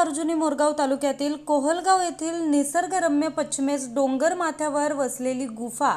अर्जुनी मोरगाव तालुक्यातील कोहलगाव येथील निसर्गरम्य पश्चिमेस डोंगर माथ्यावर वसलेली गुफा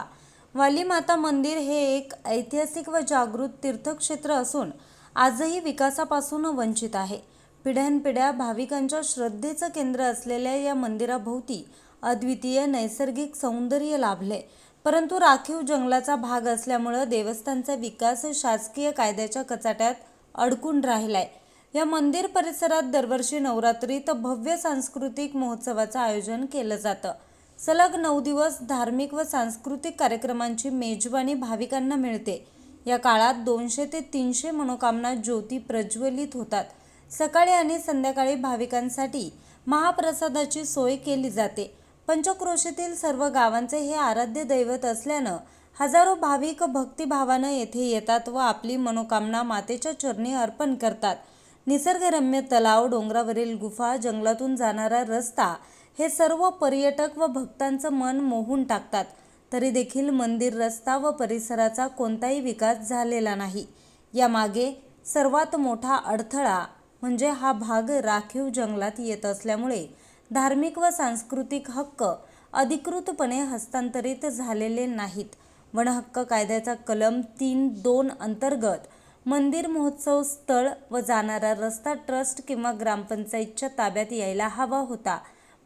वाली माता मंदिर हे एक ऐतिहासिक व जागृत तीर्थक्षेत्र असून आजही विकासापासून वंचित आहे. पिढ्यानपिढ्या भाविकांच्या श्रद्धेचं केंद्र असलेल्या या मंदिराभोवती अद्वितीय नैसर्गिक सौंदर्य लाभले परंतु राखीव जंगलाचा भाग असल्यामुळं देवस्थानचा विकास शासकीय कायद्याच्या कचाट्यात अडकून राहिलाय. या मंदिर परिसरात दरवर्षी नवरात्रीत भव्य सांस्कृतिक महोत्सवाचं आयोजन केलं जातं. सलग नऊ दिवस धार्मिक व सांस्कृतिक कार्यक्रमांची मेजवानी भाविकांना मिळते. या काळात दोनशे ते तीनशे मनोकामना ज्योती प्रज्वलित होतात. सकाळी आणि संध्याकाळी भाविकांसाठी महाप्रसादाची सोय केली जाते. पंचक्रोशीतील सर्व गावांचे हे आराध्य दैवत असल्यानं हजारो भाविक भक्तिभावानं येथे येतात व आपली मनोकामना मातेच्या चरणी अर्पण करतात. निसर्गरम्य तलाव डोंगरावरील गुफा जंगलातून जाणारा रस्ता हे सर्व पर्यटक व भक्तांचं मन मोहून टाकतात. तरी देखील मंदिर रस्ता व परिसराचा कोणताही विकास झालेला नाही. यामागे सर्वात मोठा अडथळा म्हणजे हा भाग राखीव जंगलात येत असल्यामुळे धार्मिक व सांस्कृतिक हक्क अधिकृतपणे हस्तांतरित झालेले नाहीत. वनहक्क कायद्याचा कलम तीन दोन अंतर्गत मंदिर महोत्सव स्थळ व जाणारा रस्ता ट्रस्ट किंवा ग्रामपंचायतच्या ताब्यात यायला हवा होता.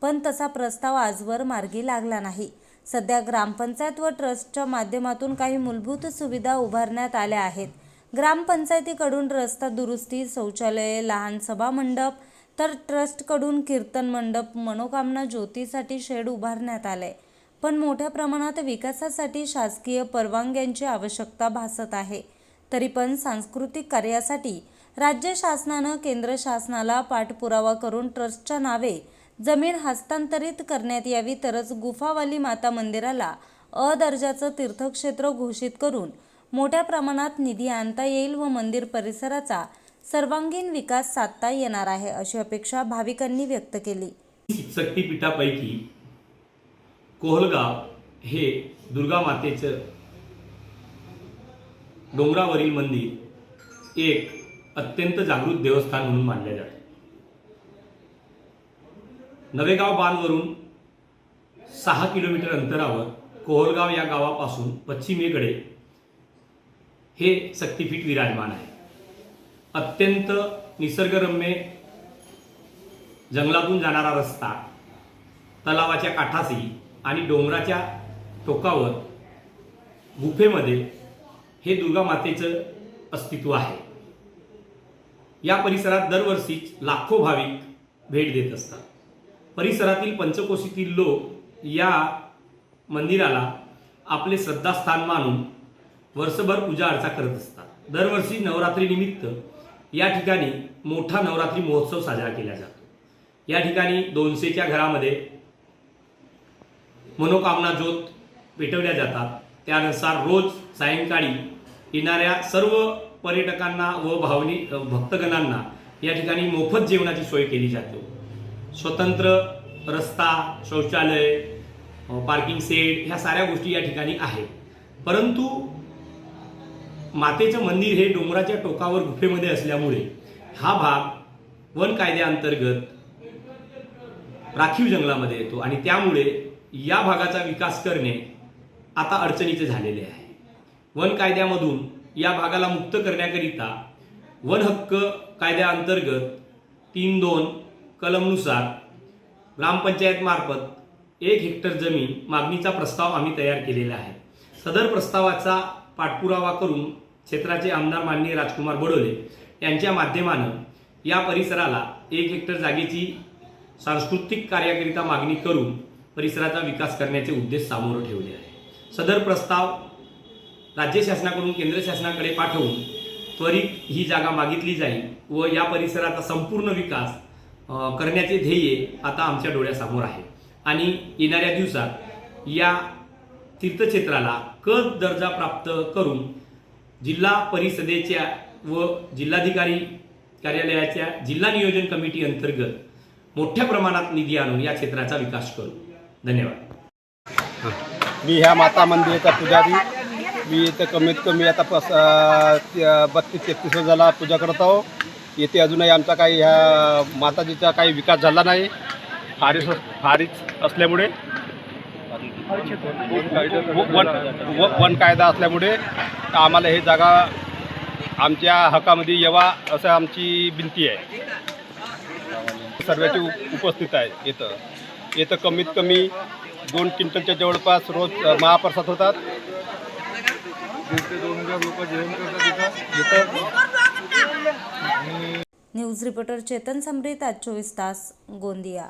पण तसा प्रस्ताव आजवर मार्गी लागला नाही. सध्या ग्रामपंचायत व ट्रस्टच्या माध्यमातून काही मूलभूत सुविधा उभारण्यात आल्या आहेत. ग्रामपंचायतीकडून रस्ता दुरुस्ती शौचालये लहान सभा मंडप तर ट्रस्टकडून कीर्तन मंडप मनोकामना ज्योतीसाठी शेड उभारण्यात आले. पण मोठ्या प्रमाणात विकासासाठी शासकीय परवानग्यांची आवश्यकता भासत आहे. तरी पण सांस्कृतिक कार्यासाठी राज्य शासनानं केंद्र शासनाला पाठपुरावा करून ट्रस्टच्या नावे जमीन हस्तांतरित करण्यात यावी तरच गुफावाली माता मंदिराला अ दर्जाचं तीर्थक्षेत्र घोषित करून मोठ्या प्रमाणात निधी आणता येईल व मंदिर परिसराचा सर्वांगीण विकास साधता येणार आहे अशी अपेक्षा भाविकांनी व्यक्त केली. शक्तीपीठापैकी कोहलगाव हे दुर्गा मातेचं डोंगरावरील मंदिर एक अत्यंत जागृत देवस्थान म्हणून मानले जाते. नवेगाव बांधवरून सहा किलोमीटर अंतरावर कोहलगाव या गावापासून पश्चिमेकडे हे शक्तिपीठ विराजमान आहे. अत्यंत निसर्गरम्य जंगलातून जाणारा रस्ता तलावाच्या काठाशी आणि डोंगराच्या टोकावर गुफेमध्ये हे दुर्गा मातेचं अस्तित्व आहे. या परिसरात दरवर्षीच लाखो भाविक भेट देत असतात. परिसरातील पंचकोशीतील लोक या मंदिराला आपले श्रद्धास्थान मानून वर्षभर पूजा अर्चा करत असतात. दरवर्षी नवरात्रीनिमित्त या ठिकाणी मोठा नवरात्री महोत्सव साजरा केला जातो. या ठिकाणी दोनशेच्या घरामध्ये मनोकामना ज्योत पेटवल्या जातात. त्यानुसार रोज सायंकाळी येणाऱ्या सर्व पर्यटकांना व भावनी भक्तगणांना या ठिकाणी मोफत जेवणाची सोय केली जाते. स्वतंत्र रस्ता शौचालय पार्किंग सेट ह्या साऱ्या गोष्टी या ठिकाणी आहेत. परंतु मातेचं मंदिर हे डोंगराच्या टोकावर गुफेमध्ये असल्यामुळे हा भाग वन कायद्याअंतर्गत राखीव जंगलामध्ये येतो आणि त्यामुळे या भागाचा विकास करणे आता अडचणीचे झालेले आहे. वन कायद्यामधून या भागाला मुक्त करण्याकरिता वन हक्क कायद्याअंतर्गत तीन दोन कलमनुसार ग्रामपंचायतमार्फत एक हेक्टर जमीन मागणीचा प्रस्ताव आम्ही तयार केलेला आहे. सदर प्रस्तावाचा पाठपुरावा करून क्षेत्राचे आमदार माननीय राजकुमार बडोले यांच्या माध्यमानं या परिसराला एक हेक्टर जागेची सांस्कृतिक कार्याकरिता मागणी करून परिसराचा विकास करण्याचे उद्देश समोर ठेवले आहे. सदर प्रस्ताव राज्य शासनाकडून केंद्र शासनाकडे पाठवून त्वरित ही जागा मागितली जाईल व या परिसराचा संपूर्ण विकास करण्याचे ध्येय आता आमच्या डोळ्यासमोर आहे. आणि येणाऱ्या दिवसात या तीर्थक्षेत्राला क दर्जा प्राप्त करून जिल्हा परिषदेच्या व जिल्हाधिकारी कार्यालयाच्या जिल्हा नियोजन कमिटी अंतर्गत मोठ्या प्रमाणात निधी आणून या क्षेत्राचा विकास करू. धन्यवाद. मी ह्या माता मंदिराचा पुजारी. मी इथं कमीत कमी आता पस बत्तीस तेहतीस वर्षाला पूजा करत आहो. येथे अजूनही आमचा काही ह्या माताजीचा काही विकास झाला नाही. फारीच फारीच असल्यामुळे. वन व- वन कायदा असल्यामुळे आम्हाला हे जागा आमच्या हक्कामध्ये यावा असं आमची विनंती आहे. सर्वांची उपस्थित आहे इथं. इथं कमीत कमी दोन क्विंटलच्या जवळपास रोज महाप्रसाद होतात. न्यूज रिपोर्टर चेतन समरीत आज चोवीस तास गोंदिया.